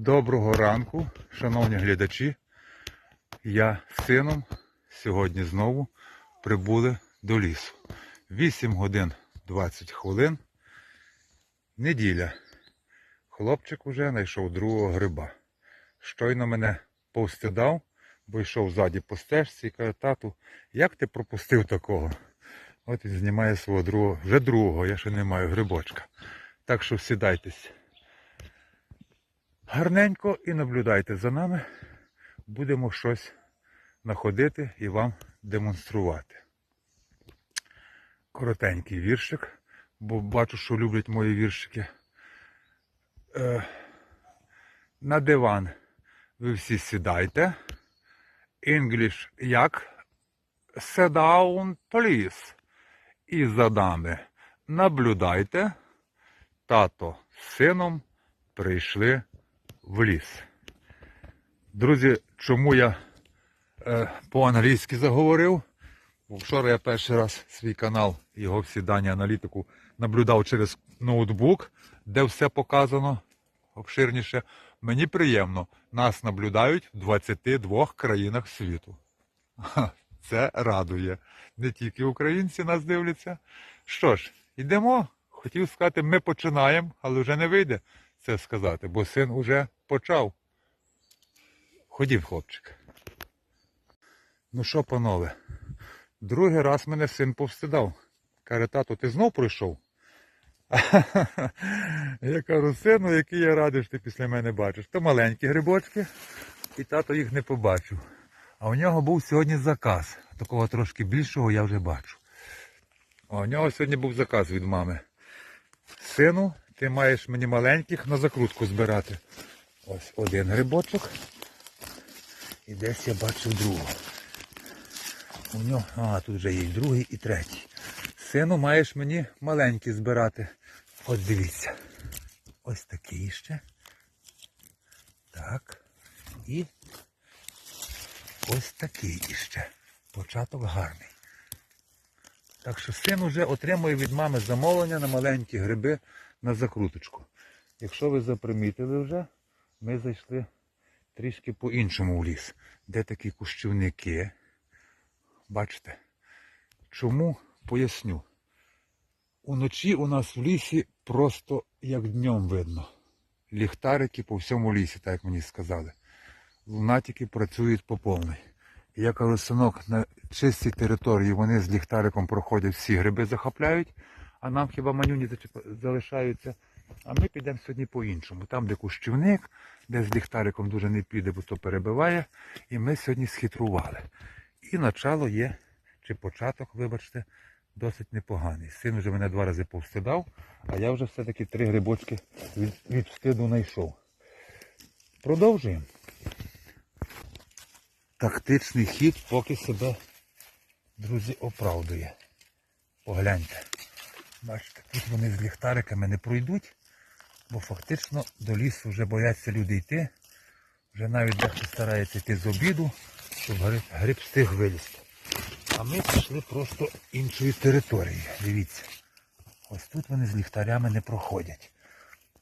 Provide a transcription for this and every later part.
Доброго ранку, шановні глядачі. Я з сином сьогодні знову прибули до лісу. 8 годин 20 хвилин. Неділя. Хлопчик уже знайшов другого гриба. Щойно мене повстидав, бо йшов ззаді по стежці і каже, тату, як ти пропустив такого? От він знімає свого другого, вже другого, я ще не маю грибочка. Так що сідайтесь гарненько і наблюдайте за нами. Будемо щось знаходити і вам демонструвати. Коротенький віршик, бо бачу, що люблять мої віршики. Е, на диван ви всі сідайте. English як? Sit down, please. І за нами наблюдайте. Тато з сином прийшли в ліс. Друзі, чому я е, по-англійськи заговорив? Бо вчора я перший раз свій канал, його всі дані аналітику, наблюдав через ноутбук, де все показано обширніше. Мені приємно, нас наблюдають в 22 країнах світу. Це радує. Не тільки українці нас дивляться. Що ж, йдемо. Хотів сказати, ми починаємо, але вже не вийде це сказати, бо син уже почав. Ходів, хлопчик. Ну що, панове, другий раз мене син повстидав. Каже, тато, ти знов прийшов? Я кажу, сину, який я радий, що ти після мене бачиш. То маленькі грибочки, і тато їх не побачив. А у нього був сьогодні заказ. Такого трошки більшого я вже бачу. А у нього сьогодні був заказ від мами. Сину, ти маєш мені маленьких на закрутку збирати. Ось один грибочок. І десь я бачив другого. У нього, а, тут вже є другий, і третій. Сину, маєш мені маленькі збирати. От дивіться. Ось такий ще. Так. І ось такий іще. Початок гарний. Так що син вже отримує від мами замовлення на маленькі гриби на закруточку. Якщо ви запримітили вже, ми зайшли трішки по-іншому в ліс, де такі кущівники. Бачите? Чому? Поясню. Уночі у нас в лісі просто як днем видно. Ліхтарики по всьому лісі, так як мені сказали. Лунатики працюють по повній. І я кажу, синок, на чистій території вони з ліхтариком проходять, всі гриби захопляють, а нам хіба манюні зачіп- залишаються. А ми підемо сьогодні по-іншому. Там, де кущівник, де з ліхтариком дуже не піде, бо то перебиває. І ми сьогодні схитрували. І начало є, чи початок, вибачте, досить непоганий. Син вже мене два рази повстидав, а я вже все-таки три грибочки від, від встиду знайшов. Продовжуємо. Тактичний хід поки себе, друзі, оправдує. Погляньте. Бачите, тут вони з ліхтариками не пройдуть, бо фактично до лісу вже бояться люди йти. Вже навіть дехто старається йти з обіду, щоб гриб, гриб встиг вилізти. А ми пішли просто іншою територією. Дивіться. Ось тут вони з ліхтарями не проходять.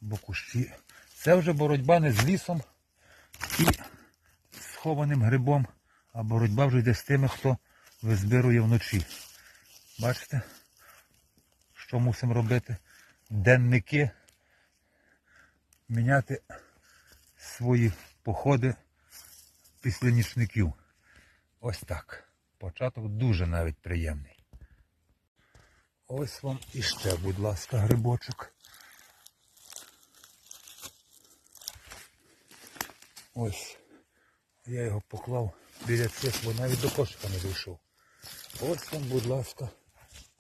Бо кущі. Це вже боротьба не з лісом і схованим грибом, а боротьба вже йде з тими, хто визбирує вночі. Бачите, що мусимо робити? Денники міняти свої походи після нічників. Ось так. Початок дуже навіть приємний. Ось вам іще, будь ласка, грибочок. Ось. Я його поклав біля цих, бо навіть до кошика не дійшов. Ось вам, будь ласка,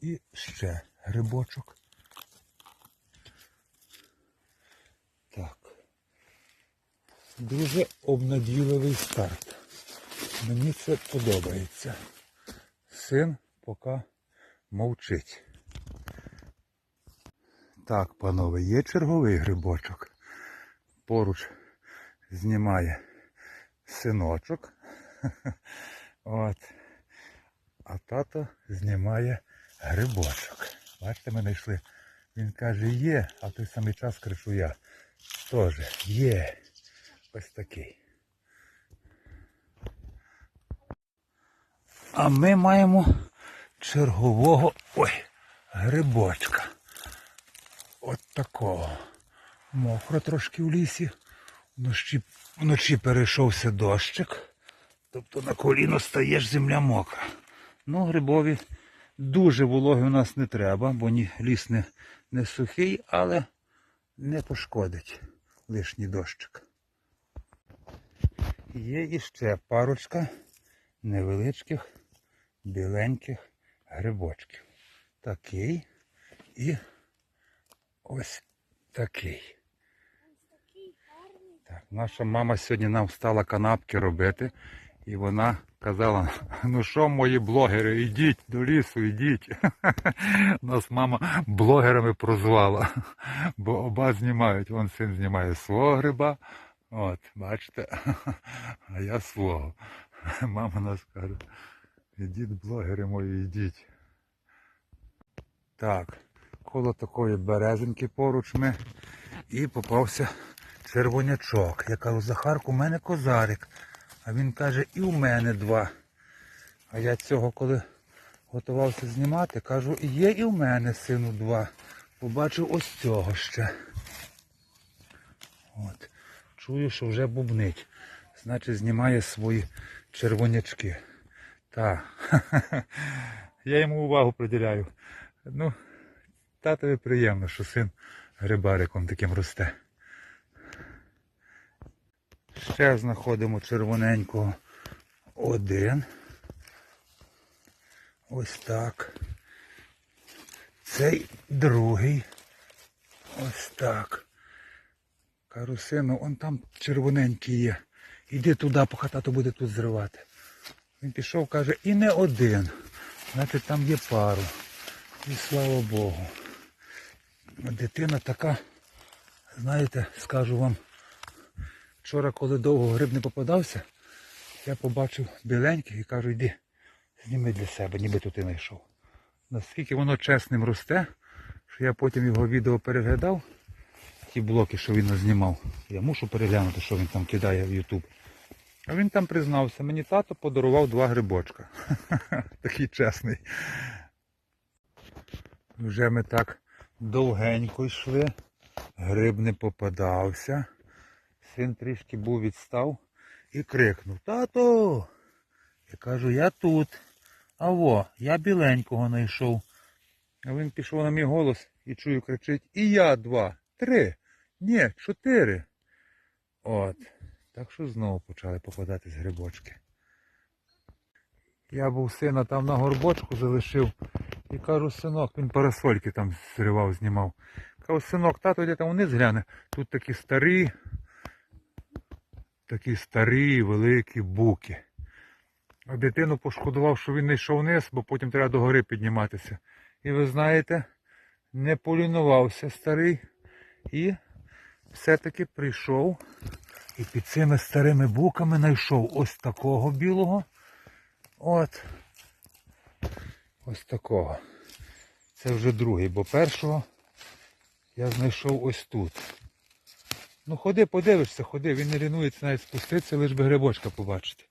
і ще грибочок. Дуже обнадійливий старт. Мені це подобається. Син поки мовчить. Так, панове, є черговий грибочок. Поруч знімає синочок. От. А тато знімає грибочок. Бачите, ми знайшли. Він каже, є, а той самий час кричу я. Теж є. Ось такий. А ми маємо чергового ой, грибочка. От такого. Мокро трошки в лісі. Вночі, вночі перейшовся дощик. Тобто на коліно стаєш земля мокра. Ну, грибові дуже вологи у нас не треба, бо ні, ліс не, не сухий, але не пошкодить лишній дощик. Є іще парочка невеличких біленьких грибочків. Такий і ось такий. Так, наша мама сьогодні нам стала канапки робити, і вона казала: ну що, мої блогери, ідіть до лісу, ідіть. Нас мама блогерами прозвала, бо оба знімають. Вон син знімає свого гриба. От, бачите, а я свого. Мама нас каже, ідіть, блогери мої, ідіть. Так, коло такої березинки поруч ми і попався червонячок. Я кажу, Захарку, у мене козарик. А він каже, і у мене два. А я цього, коли готувався знімати, кажу, є і у мене сину два. Побачив ось цього ще. От. Чую, що вже бубнить. Значить, знімає свої червонячки. Так. Я йому увагу приділяю. Ну, татові приємно, що син грибариком таким росте. Ще знаходимо червоненького один. Ось так. Цей другий. Ось так. Кажу, сину, он там червоненький є. Іди туди, поки тато буде тут зривати. Він пішов, каже, і не один. Значить, там є пару. І слава Богу. Дитина така, знаєте, скажу вам, вчора, коли довго гриб не попадався, я побачив біленький і кажу, йди, зніми для себе, ніби тут і знайшов. Наскільки воно чесним росте, що я потім його відео переглядав, ті блоки, що він знімав. Я мушу переглянути, що він там кидає в YouTube. А він там признався, мені тато подарував два грибочка. Такий чесний. Вже ми так довгенько йшли, гриб не попадався. Син трішки був відстав і крикнув Тато! Я кажу, я тут. А во, я біленького знайшов. А він пішов на мій голос і чую, кричить, і я два, три, ні, чотири. От. Так що знову почали попадатись грибочки. Я був сина там на горбочку залишив і кажу, синок, він парасольки там зривав, знімав. Кажу, синок, тато йде там вниз гляне. Тут такі старі, такі старі, великі буки. А дитину пошкодував, що він не йшов вниз, бо потім треба до гори підніматися. І ви знаєте, не полінувався старий і все-таки прийшов і під цими старими буками знайшов ось такого білого. От. Ось такого. Це вже другий, бо першого я знайшов ось тут. Ну ходи, подивишся, ходи, він не лінується навіть спуститися, лиш би грибочка побачити.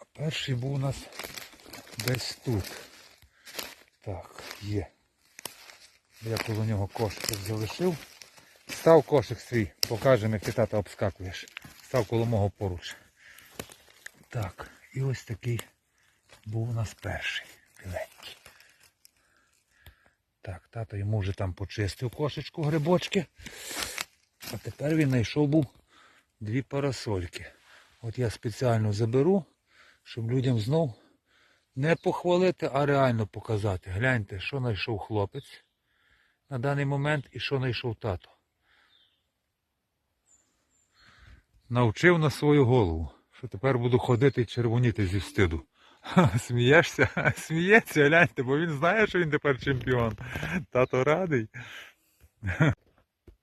А перший був у нас десь тут. Так, є. Я коло нього кошик залишив. Став кошик свій, покажемо, як ти тата обскакуєш. Став коло мого поруч. Так, і ось такий був у нас перший біленький. Так, тато йому вже там почистив кошечку грибочки. А тепер він знайшов був дві парасольки. От я спеціально заберу, щоб людям знов не похвалити, а реально показати. Гляньте, що знайшов хлопець на даний момент і що знайшов тато. Навчив на свою голову, що тепер буду ходити і червоніти зі встиду. Смієшся? Сміється, гляньте, бо він знає, що він тепер чемпіон. Тато радий.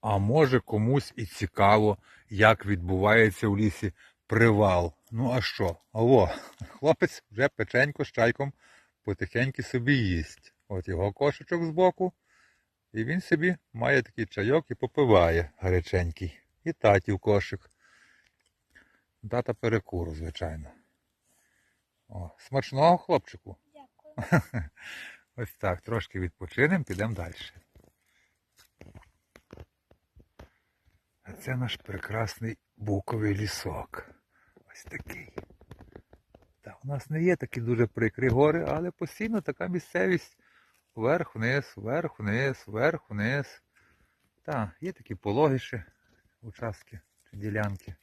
А може комусь і цікаво, як відбувається в лісі привал. Ну а що? Алло, хлопець вже печенько з чайком потихеньки собі їсть. От його кошечок збоку. І він собі має такий чайок і попиває гаряченький. І татів кошик. Дата перекуру, звичайно. О, смачного хлопчику. Дякую. Ось так, трошки відпочинемо, підемо далі. А це наш прекрасний буковий лісок. Ось такий. Та у нас не є такі дуже прикрі гори, але постійно така місцевість вверх-вниз, вверх-вниз, вверх-вниз. Так, є такі пологіші участки чи ділянки.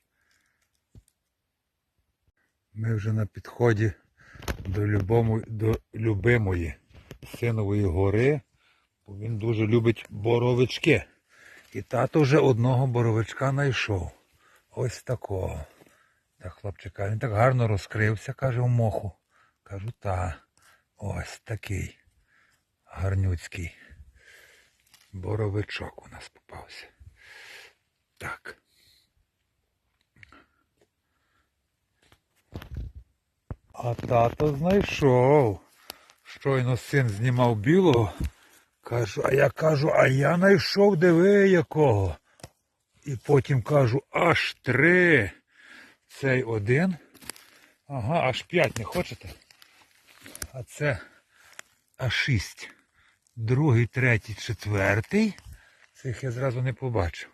Ми вже на підході до, любому, до любимої синової гори, бо він дуже любить боровички. І тато вже одного боровичка знайшов. Ось такого. Так, хлопчика, він так гарно розкрився, каже, у моху. Кажу, та, ось такий гарнюцький боровичок у нас попався. Так. А тато знайшов. Щойно син знімав білого. Кажу, а я кажу, а я знайшов диви якого. І потім кажу, аж три. Цей один. Ага, аж п'ять не хочете? А це аж шість. Другий, третій, четвертий. Цих я зразу не побачив.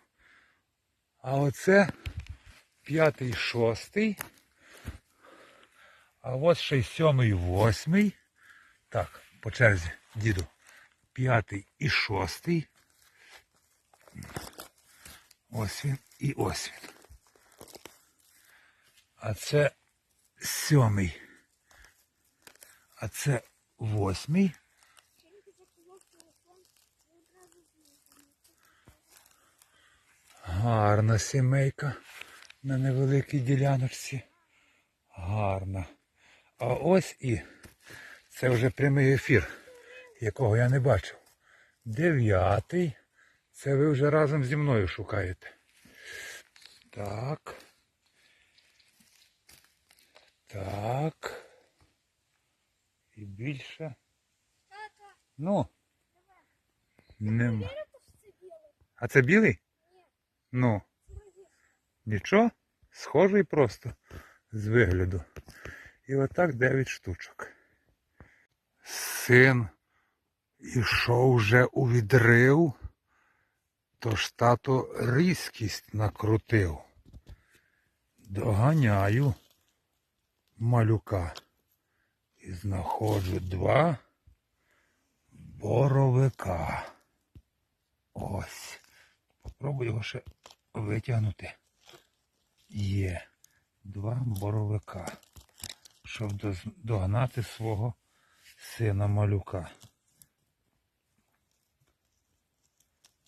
А оце п'ятий, шостий. А ось ще й сьомий, восьмий. Так, по черзі, діду. П'ятий і шостий. Ось він і ось він. А це сьомий. А це восьмий. Гарна сімейка на невеликій діляночці. Гарна. А ось і це вже прямий ефір, якого я не бачив. Дев'ятий. Це ви вже разом зі мною шукаєте. Так. Так. І більше. Ну. Нема. А це білий? Ну. Нічого, схожий просто з вигляду. І отак 9 штучок. Син ішов вже у відрив, тож тато різкість накрутив. Доганяю малюка і знаходжу два боровика. Ось. Попробую його ще витягнути. Є два боровика, щоб догнати свого сина малюка.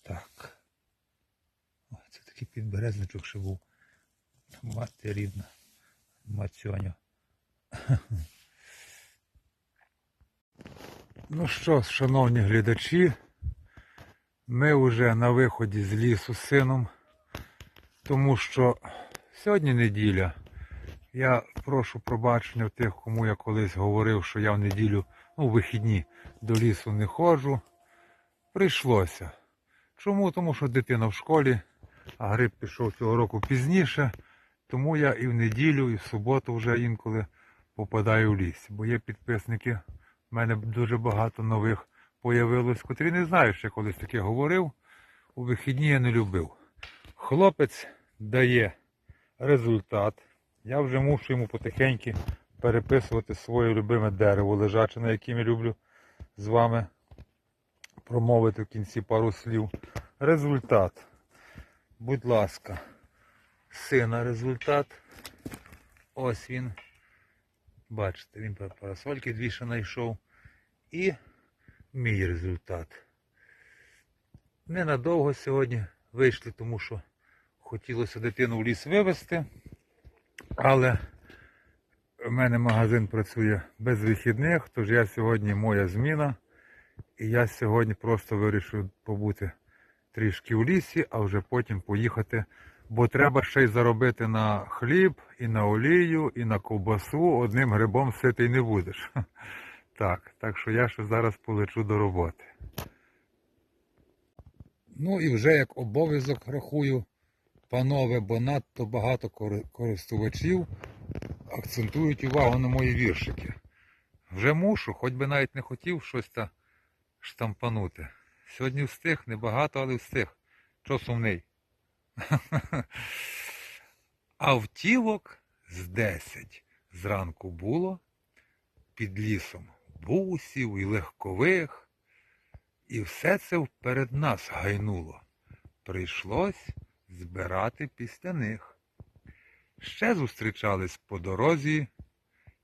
Так. Ой, це такий підберезничок ще був. Мати рідна. Мацьоня. Ну що, шановні глядачі, ми вже на виході з лісу з сином, тому що сьогодні неділя. Я прошу пробачення в тих, кому я колись говорив, що я в неділю, ну, в вихідні до лісу не ходжу. Прийшлося. Чому? Тому що дитина в школі, а гриб пішов цього року пізніше. Тому я і в неділю, і в суботу вже інколи попадаю в ліс. Бо є підписники, в мене дуже багато нових появилось, котрі не знають, що я колись таке говорив. У вихідні я не любив. Хлопець дає результат. Я вже мушу йому потихеньки переписувати своє любиме дерево лежаче, на яким я люблю з вами промовити в кінці пару слів. Результат. Будь ласка, сина результат. Ось він. Бачите, він парасольки дві ще знайшов. І мій результат. Ненадовго сьогодні вийшли, тому що хотілося дитину в ліс вивезти. Але в мене магазин працює без вихідних, тож я сьогодні моя зміна. І я сьогодні просто вирішив побути трішки в лісі, а вже потім поїхати. Бо треба ще й заробити на хліб, і на олію, і на ковбасу. Одним грибом ситий не будеш. Так, так що я ще зараз полечу до роботи. Ну і вже як обов'язок рахую панове, бо надто багато користувачів акцентують увагу на мої віршики. Вже мушу, хоч би навіть не хотів щось та штампанути. Сьогодні встиг, небагато, але встиг. Що сумний? Автівок з десять зранку було під лісом бусів і легкових, і все це вперед нас гайнуло. Прийшлось збирати після них. Ще зустрічались по дорозі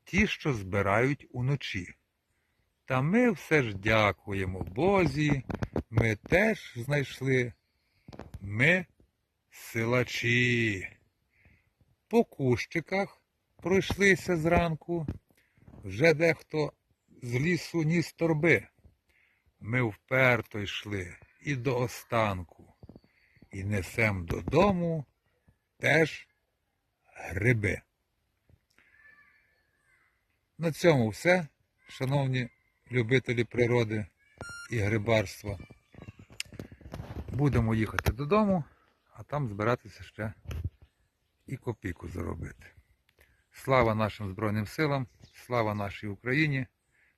ті, що збирають уночі. Та ми все ж дякуємо Бозі, ми теж знайшли. Ми силачі. По кущиках пройшлися зранку, вже дехто з лісу ніс торби. Ми вперто йшли і до останку, і несем додому теж гриби. На цьому все, шановні любителі природи і грибарства. Будемо їхати додому, а там збиратися ще і копійку заробити. Слава нашим Збройним силам, слава нашій Україні,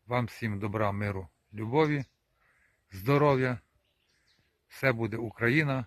вам всім добра, миру, любові, здоров'я. Все буде Україна.